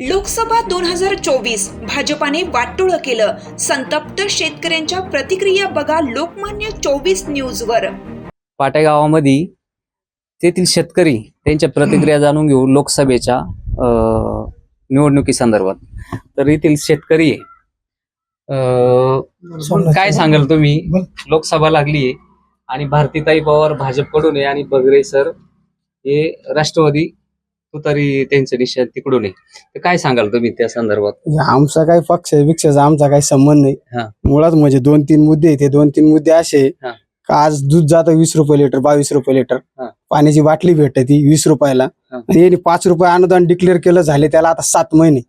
लोकसभा दोन हजार चोवीस भाजपाने वाटोळं केलं. संतप्त शेतकऱ्यांच्या प्रतिक्रिया बघा लोकमान्य चोवीस न्यूजवर. पाट्या गावामध्ये तेथील शेतकरी त्यांच्या प्रतिक्रिया जाणून घेऊ लोकसभेच्या अं, निवडणुकीसंदर्भात तर येथील शेतकरी अं, काय सांगाल तुम्ही? लोकसभा लागली आणि भारतीताई पवार भाजपकडून आहे आणि बगरे सर हे राष्ट्रवादी तुतारी त्यांचं निश्चय तिकडून आहे तर काय सांगाल तुम्ही त्या संदर्भात आमचा काही पक्ष विक्षाचा आमचा काही संबंध हा. नाही मुळात म्हणजे दोन तीन मुद्दे आहेत. ते दोन तीन मुद्दे असे हा. का आज दूध जातं वीस रुपये लिटर बावीस रुपये लिटर हा. पाण्याची बाटली भेटते ती वीस रुपयाला हा. आणि यांनी पाच रुपये अनुदान डिक्लेअर केलं झाले त्याला आता सात महिने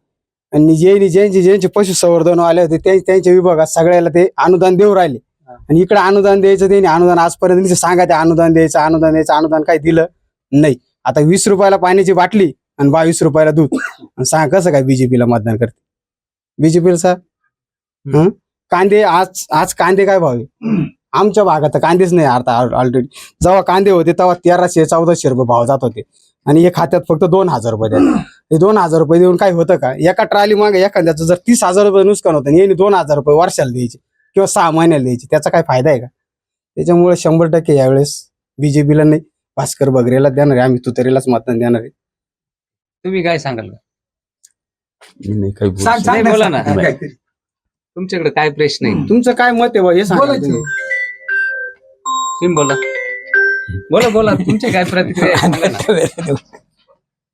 आणि जे ज्यांचे ज्यांचे पशुसंवर्धन आले होते त्या- त्यांच्या विभागात सगळ्याला ते अनुदान देऊ राहिले हा. आणि इकडे अनुदान द्यायचं त्यांनी अनुदान आजपर्यंत नुसतं सांगा ते अनुदान द्यायचं अनुदान द्यायचं अनुदान काही दिलं नाही आता वीस रुपयाला पाण्याची बाटली आणि बावीस रुपयाला दूध. आणि सांगा कसं काय बीजेपीला मतदान करते? बीजेपीला सा? हं? कांदे आज आज कांदे काय भाव आमच्या भागात कांदेच नाही आता ऑलरेडी जेव्हा कांदे होते तेव्हा तेराशे चौदाशे रुपये भाव जात होते. आणि हे खात्यात फक्त दोन हजार रुपये हे दोन हजार रुपये देऊन काय होतं का? एका ट्रॉली मागे एखाद्याचं जर तीस हजार रुपये नुकसान होतं आणि यांनी दोन हजार रुपये वर्षाला द्यायचे किंवा सहा महिन्याला द्यायचे त्याचा काय फायदा आहे का? त्याच्यामुळे शंभर टक्के यावेळेस बीजेपीला नाही. भास्कर बगरेला देणार आहे आम्ही तुतरीलाच मतदान देणार आहे तुम्ही काय सांगाल मी नाही काही बोलू सांग, शकत. सांग नाही, बोला ना. काहीतरी. तुमच्याकडे काय प्रश्न आहे तुमचं काय मत आहे बा हे सांगा बोलायचं. तुम्ही. तुम्ही बोला बोला बोला तुमच्या काय प्रतिक्रिया आहे सांगा ना.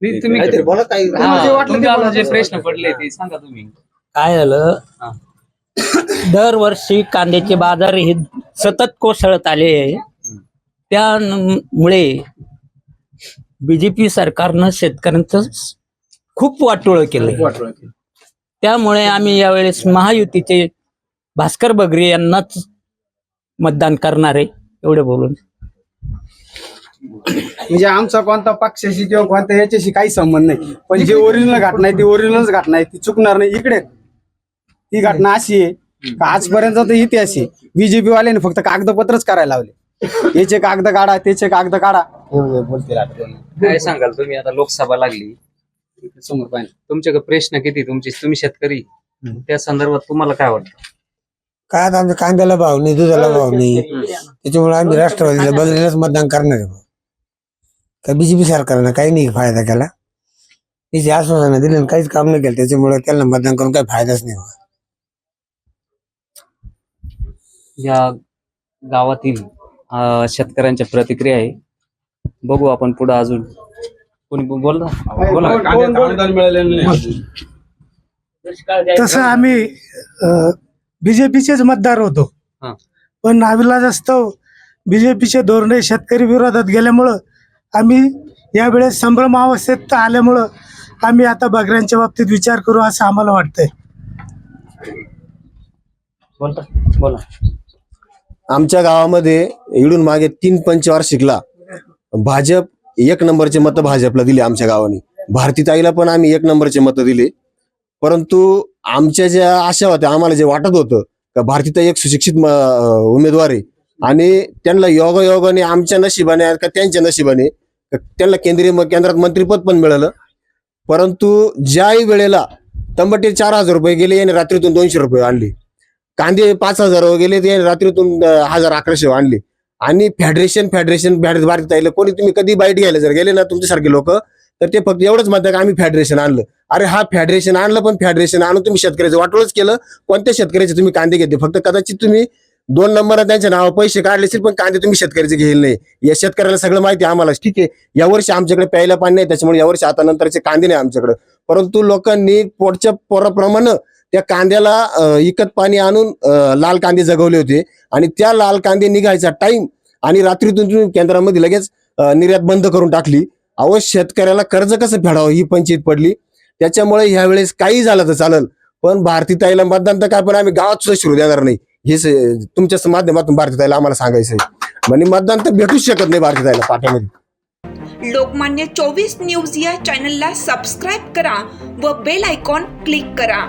नाही, तुम्ही काहीतरी बोला काही तुम्हाला जे वाटलं ते तुमच्याला बोला. जे प्रश्न पडले ते सांगा तुम्ही काय झालं हा. दरवर्षी कांद्याचे बाजार हे सतत कोसळत आले आहे त्यामुळे बीजेपी सरकारनं शेतकऱ्यांचं खूप वाटोळं केलंय. त्यामुळे आम्ही यावेळेस महायुतीचे भास्कर बगरे यांनाच मतदान करणार आहे एवढे बोलून. म्हणजे आमचा कोणता पक्षाशी किंवा कोणत्या याच्याशी काही संबंध नाही. पण जे ओरिजिनल घटना आहे ती ओरिजिनलच घटना आहे ती चुकणार नाही. इकडे ती घटना अशी आहे आजपर्यंत इतिहास आहे. बीजेपी वाल्याने फक्त कागदपत्रच करायला लावले. याचे कागद काढा त्याचे कागद काढा. एवढे बोलते राहते. काय सांगाल तुम्ही? आता लोकसभा लागली. समोर पाहिजे तुमच्याकडे प्रश्न किती? तुमचे तुम्ही शेतकरी. त्या संदर्भात तुम्हाला काय वाटतं? काय आता आमच्या कांद्याला भाव नाही दुधाला भाव नाही. त्याच्यामुळे आम्ही राष्ट्रवादीला बदलेलाच मतदान करणार आहे. भाऊ. का बीजेपी सरकारनं काही नाही फायदा केला. तिचे आश्वासनं दिले आणि काहीच काम नाही केलं. त्याच्यामुळे त्यांना मतदान करून काही फायदाच नाही. या गावातील शेतकऱ्यांच्या प्रतिक्रिया आहे. बघू आपण पुढे अजून. कोणी बोल. ना बोला तसं आम्ही बीजेपीचेच मतदार होतो. हा. पण नाविलाजास्तव बीजेपीचे धोरणे शेतकरी विरोधात गेल्यामुळं आम्ही यावेळेस संभ्रम अवस्थेत आल्यामुळं आम्ही आता बगऱ्यांच्या बाबतीत विचार करू असं आम्हाला वाटतंय. बोलता. बोला. आमच्या गावामध्ये इडून मागे तीन पंचवार्षिकला भाजप एक नंबरचे मतं भाजपला दिले आमच्या गावाने. भारतीताईला पण आम्ही एक नंबरचे मतं दिले. परंतु आमच्या ज्या आशा होत्या आम्हाला जे वाटत होतं का भारतीताई एक सुशिक्षित उमेदवार आहे. आणि त्यांना योगायोगाने आमच्या नशिबाने का त्यांच्या नशिबाने त्यांना केंद्रीय केंद्रात मंत्रीपद पण मिळालं. परंतु ज्याही वेळेला तंबटे चार हजार रुपये गेले आणि रात्रीतून दोनशे रुपये आणले. कांदे पाच हजार गेले ते रात्रीतून हजार अकराशे आणले. आणि फेडरेशन फेडरेशन भारत आलं कोणी तुम्ही कधी बाईट घ्यायला जर गेले ना तुमच्यासारखे लोक तर ते फक्त एवढंच म्हणतात आम्ही फेडरेशन आणलं. अरे हा फेडरेशन आणलं पण फेडरेशन आणून तुम्ही शेतकऱ्याचं वाटोळच केलं. कोणत्या शेतकऱ्याचे तुम्ही कांदे घेते फक्त कदाचित तुम्ही दोन नंबर त्यांच्या नावावर पैसे काढले असतील पण कांदे तुम्ही शेतकऱ्याचे घेईल नाही. या शेतकऱ्याला सगळं माहिती आहे आम्हाला. ठीक आहे. यावर्षी आमच्याकडे प्यायला पाणी नाही त्याच्यामुळे यावर्षी आता नंतरचे कांदे नाही आमच्याकडे. परंतु लोकांनी पोटच्या पोराप्रमाणे त्या कांद्याला इकत पाणी आणून लाल कांदे जगवले होते. आणि त्या लाल कांदे निघायचा टाइम आणि रात्रीतून तुम्ही केंद्रामध्ये लगेच निर्यात बंद करून टाकली. अहो शेतकऱ्याला कर्ज कसं फेडावं ही पंचायत पडली. त्याच्यामुळे ह्यावेळेस काही झालं तर चालेल. पण भारतीताईला मतदान तर काय पण आम्ही गावात सुद्धा शिरू देणार नाही. हे तुमच्या माध्यमातून भारतीताईला आम्हाला सांगायचं आहे. म्हणजे मतदान तर भेटूच शकत नाही भारतीताईला पाठ्यामध्ये. लोकमान्य चोवीस न्यूज या चॅनलला सबस्क्राईब करा व बेल आयकॉन क्लिक करा.